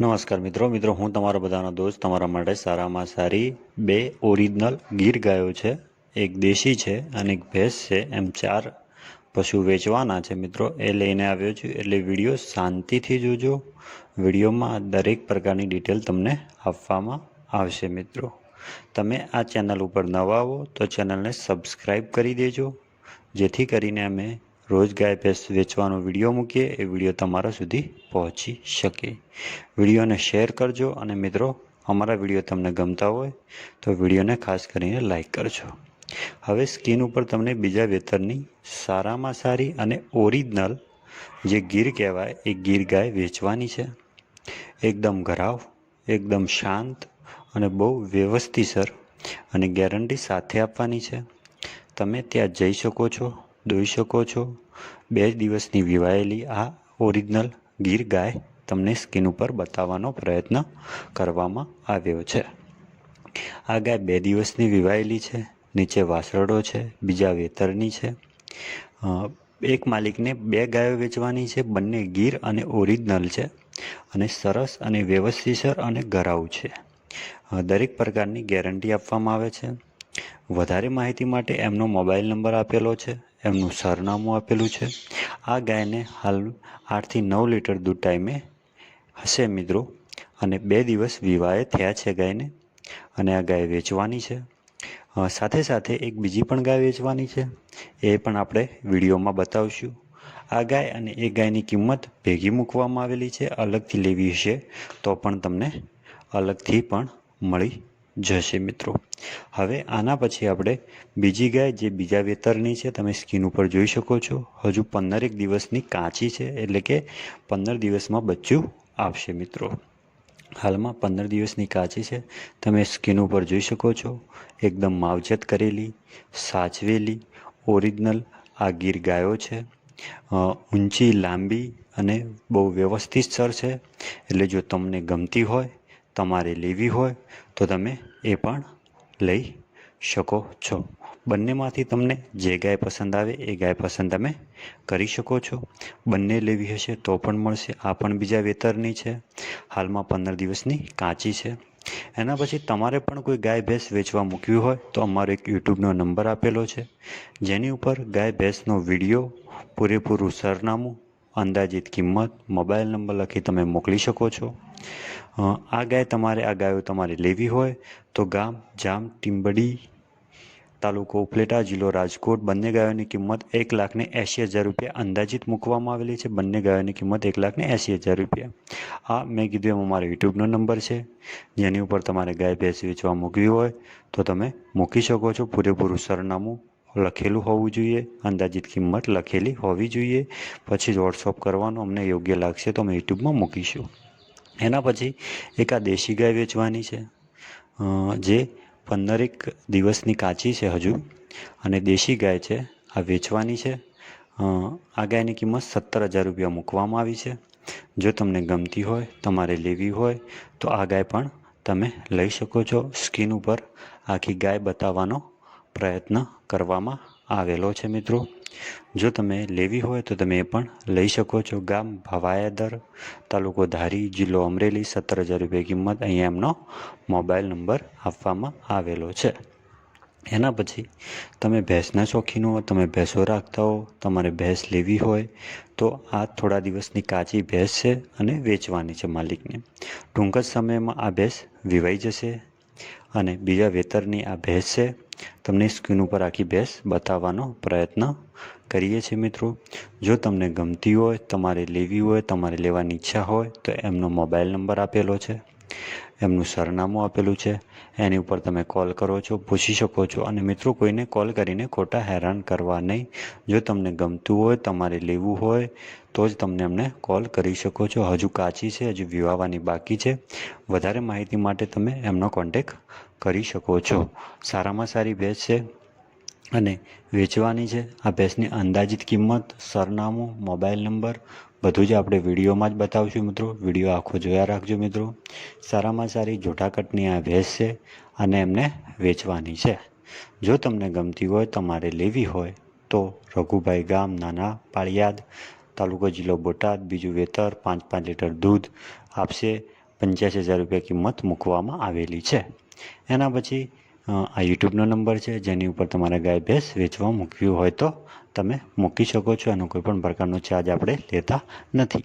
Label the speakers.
Speaker 1: નમસ્કાર મિત્રો. મિત્રો, હું તમારો બધાનો દોસ્ત, તમારા માટે સારામાં સારી બે ઓરિજિનલ ગીર ગાયો છે. એક દેશી છે અને એક ભેંસ છે. એમ ચાર પશુ વેચવાના છે મિત્રો. એ લઈને આવ્યો છું એટલે વીડિયો શાંતિથી જોજો. વિડીયોમાં દરેક પ્રકારની ડિટેલ તમને આપવામાં આવશે મિત્રો. તમે આ ચેનલ ઉપર નવા આવો તો ચેનલને સબસ્ક્રાઈબ કરી દેજો. જેથી કરીને અમે રોજ ગાય ભેંસ વેચવાનો વીડિયો મૂકીએ, એ વીડિયો તમારા સુધી પહોંચી શકે. વિડીયોને શેર કરજો અને મિત્રો, અમારા વીડિયો તમને ગમતા હોય, તો વિડીયોને ખાસ કરીને લાઈક કરજો. હવે સ્કીન ઉપર તમને બીજા વેતરની સારામાં સારી અને ઓરિજિનલ જે ગીર કહેવાય, એ ગીર ગાય વેચવાની છે. એકદમ ઘરાવ, એકદમ શાંત અને બહુ વ્યવસ્થિતસર અને ગેરંટી સાથે આપવાની છે. તમે ત્યાં જઈ શકો છો. દોઈ શકો છો. બે દિવસની વિવાયેલી આ ઓરિજિનલ ગીર ગાય તમને સ્કીન ઉપર બતાવવાનો પ્રયત્ન કરવામાં આવ્યો છે. આ ગાય બે દિવસની વિવાયેલી છે, નીચે વાસરડો છે, બીજા વેતરની છે. એક માલિકને બે ગાયો વેચવાની છે, બંને ગીર અને ઓરિજિનલ છે અને સરસ અને વ્યવસ્થિતસર અને ગરાઉ છે. દરેક પ્રકારની ગેરંટી આપવામાં આવે છે. વધારે માહિતી માટે એમનો મોબાઈલ નંબર આપેલો છે એમનું સરનામું આપેલું છે. આ ગાયને હાલ આઠથી નવ લીટર દૂધ ટાઈમે હશે મિત્રો. અને બે દિવસ વિવાહે થયા છે ગાયને. અને આ ગાય વેચવાની છે. સાથે સાથે એક બીજી પણ ગાય વેચવાની છે. એ પણ આપણે વિડીયોમાં બતાવશું. આ ગાય અને એ ગાયની કિંમત ભેગી મૂકવામાં આવેલી છે. અલગથી લેવી હશે તો પણ તમને અલગથી પણ મળી જશે મિત્રો. હવે આના પછી આપણે બીજી ગાય, જે બીજા વેતરની છે, તમે સ્કીન ઉપર જોઈ શકો છો. હજુ પંદરેક દિવસની કાચી છે, એટલે કે પંદર દિવસમાં બચ્ચું આવશે મિત્રો. હાલમાં પંદર દિવસની કાચી છે. તમે સ્કીન ઉપર જોઈ શકો છો. એકદમ માવજત કરેલી, સાચવેલી, ઓરિજિનલ આ ગીર ગાયો છે. ઊંચી, લાંબી અને બહુ વ્યવસ્થિત સર છે. એટલે જો તમને ગમતી હોય તમારે લેવી હોય તો તમે એ પણ લઈ શકો છો. બંનેમાંથી તમને જે ગાય પસંદ આવે એ ગાય પસંદ તમે કરી શકો છો. બંને લેવી હશે તો પણ મળશે. આ પણ બીજા વેતરની છે. હાલમાં પંદર દિવસની કાચી છે. એના પછી તમારે પણ કોઈ ગાય ભેંસ વેચવા મૂકવી હોય તો અમારો એક યુટ્યુબનો નંબર આપેલો છે. જેની ઉપર ગાય ભેંસનો વીડિયો, પૂરેપૂરું સરનામું, અંદાજિત કિંમત, મોબાઈલ નંબર લખી તમે મોકલી શકો છો. આ ગાય તમારે, આ ગાયો તમારે લેવી હોય તો ગામ, જામ ટીમ્બડી તાલુકો ઉપલેટા જિલ્લો રાજકોટ બંને ગાયોની કિંમત એક લાખને એંશી હજાર રૂપિયા અંદાજિત મૂકવામાં આવેલી છે. બંને ગાયોની કિંમત એક લાખને એંશી હજાર રૂપિયા. આ મેં કીધું એમ અમારો યુટ્યુબનો નંબર છે. જેની ઉપર તમારે ગાય ભેંસ વેચવા મૂકવી હોય તો તમે મૂકી શકો છો. પૂરેપૂરું સરનામું લખેલું હોવું જોઈએ. અંદાજિત કિંમત લખેલી હોવી જોઈએ. પછી જ વોટ્સઅપ કરવાનું. અમને યોગ્ય લાગશે તો અમે યુટ્યુબમાં મૂકીશું. એના પછી એક આ દેશી ગાય વેચવાની છે. જે પંદરેક દિવસની કાચી છે હજુ અને દેશી ગાય છે, આ વેચવાની છે. આ ગાયની કિંમત સત્તર હજાર રૂપિયા મૂકવામાં આવી છે. જો તમને ગમતી હોય, તમારે લેવી હોય, તો આ ગાય પણ તમે લઈ શકો છો સ્કીન ઉપર આખી ગાય બતાવવાનો પ્રયત્ન કરવામાં આવેલો છે મિત્રો. જો તમે લેવી હોય તો તમે એ પણ લઈ શકો છો. ગામ ભવાયાદર તાલુકો ધારી જિલ્લો અમરેલી, સત્તર હજાર રૂપિયા કિંમત અહીંયા એમનો મોબાઈલ નંબર આપવામાં આવેલો છે. એના પછી તમે ભેંસના શોખીન હો તમે ભેંસો રાખતા હો તમારે ભેંસ લેવી હોય તો આ થોડા દિવસની કાચી ભેંસ છે અને વેચવાની છે માલિકને. ટૂંક જ સમયમાં આ ભેંસ વિવાઈ જશે. અને બીજા વેતરની આ ભેંસ છે, તમને સ્ક્રીન ઉપર આખી ભેંસ બતાવવાનો પ્રયત્ન કરીએ છીએ મિત્રો. જો તમને ગમતી હોય, તમારે લેવી હોય, તમારે લેવાની ઈચ્છા હોય, તો એમનો મોબાઈલ નંબર આપેલો છે. એમનું સરનામું આપેલું છે. એની ઉપર તમે કોલ કરો છો, પૂછી શકો છો અને મિત્રો કોઈને કોલ કરીને ખોટા હેરાન કરવા નહીં. જો તમને ગમતું હોય, તમારે લેવું હોય, તો જ તમને અમને કોલ કરી શકો છો. હજુ કાચી છે, હજુ વિવાહવાની બાકી છે. વધારે માહિતી માટે તમે એમનો કોન્ટેક કરી શકો છો. સારામાં સારી બેચ છે. અને વેચવાની છે. આ ભેંસની અંદાજિત કિંમત, સરનામું, મોબાઈલ નંબર બધું જ આપણે વિડીયોમાં જ બતાવશું મિત્રો. વીડિયો આખો જોયા રાખજો મિત્રો. સારામાં સારી જોટાકટની આ ભેંસ છે અને એમને વેચવાની છે. જો તમને ગમતી હોય, તમારે લેવી હોય, તો રઘુભાઈ ગામ, નાના પાળિયાદ, તાલુકો જિલ્લો બોટાદ, બીજું વેતર, પાંચ પાંચ લીટર દૂધ આપશે. પંચ્યાસી હજાર રૂપિયા કિંમત મૂકવામાં આવેલી છે. એના પછી આ યુટ્યુબનો નંબર છે, જેની ઉપર તમારે ગાય ભેંસ વેચવા મૂકવી હોય તો તમે મૂકી શકો છો, એનો કોઈ પણ પ્રકારનો ચાર્જ આપણે લેતા નથી.